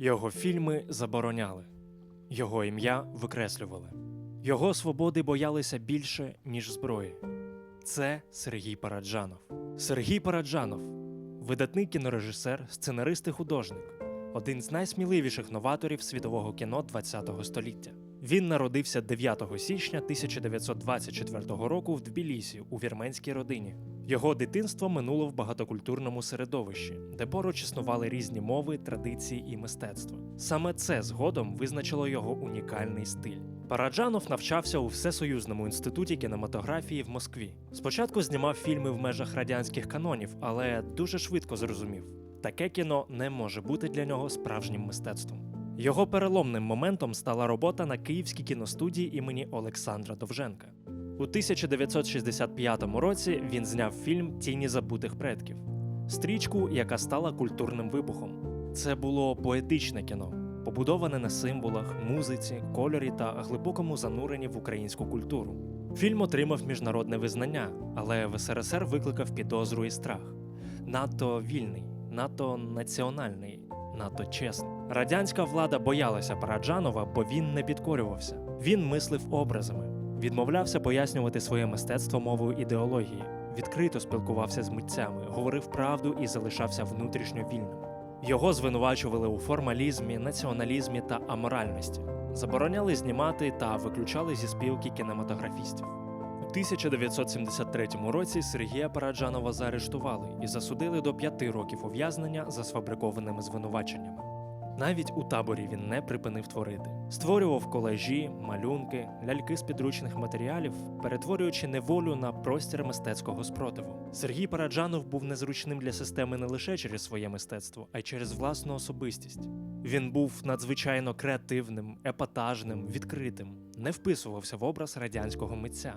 Його фільми забороняли, його ім'я викреслювали. Його свободи боялися більше, ніж зброї. Це Сергій Параджанов. Сергій Параджанов видатний кінорежисер, сценарист і художник, один з найсміливіших новаторів світового кіно ХХ століття. Він народився 9 січня 1924 року в Тбілісі у вірменській родині. Його дитинство минуло в багатокультурному середовищі, де поруч існували різні мови, традиції і мистецтво. Саме це згодом визначило його унікальний стиль. Параджанов навчався у Всесоюзному інституті кінематографії в Москві. Спочатку знімав фільми в межах радянських канонів, але дуже швидко зрозумів, таке кіно не може бути для нього справжнім мистецтвом. Його переломним моментом стала робота на Київській кіностудії імені Олександра Довженка. У 1965 році він зняв фільм Тіні забутих предків, стрічку, яка стала культурним вибухом. Це було поетичне кіно, побудоване на символах, музиці, кольорі та глибокому зануренні в українську культуру. Фільм отримав міжнародне визнання, але в СРСР викликав підозру і страх. Надто вільний, надто національний, надто чесний. Радянська влада боялася Параджанова, бо він не підкорювався. Він мислив образами, відмовлявся пояснювати своє мистецтво мовою ідеології, відкрито спілкувався з митцями, говорив правду і залишався внутрішньо вільним. Його звинувачували у формалізмі, націоналізмі та аморальності, забороняли знімати та виключали зі спілки кінематографістів. У 1973 році Сергія Параджанова заарештували і засудили до п'яти років ув'язнення за сфабрикованими звинуваченнями. Навіть у таборі він не припинив творити, створював колажі, малюнки, ляльки з підручних матеріалів, перетворюючи неволю на простір мистецького спротиву. Сергій Параджанов був незручним для системи не лише через своє мистецтво, а й через власну особистість. Він був надзвичайно креативним, епатажним, відкритим, не вписувався в образ радянського митця,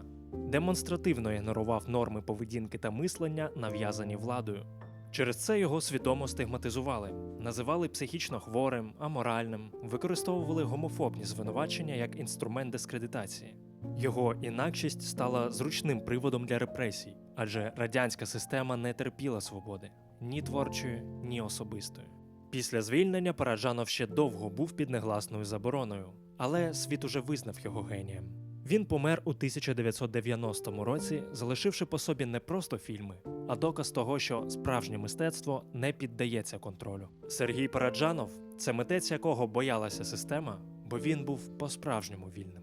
демонстративно ігнорував норми поведінки та мислення, нав'язані владою. Через це його свідомо стигматизували, називали психічно хворим, аморальним, використовували гомофобні звинувачення як інструмент дискредитації. Його інакшість стала зручним приводом для репресій, адже радянська система не терпіла свободи ні творчої, ні особистої. Після звільнення Параджанов ще довго був під негласною забороною, але світ уже визнав його генієм. Він помер у 1990 році, залишивши по собі не просто фільми, а доказ того, що справжнє мистецтво не піддається контролю. Сергій Параджанов це митець, якого боялася система, бо він був по-справжньому вільним.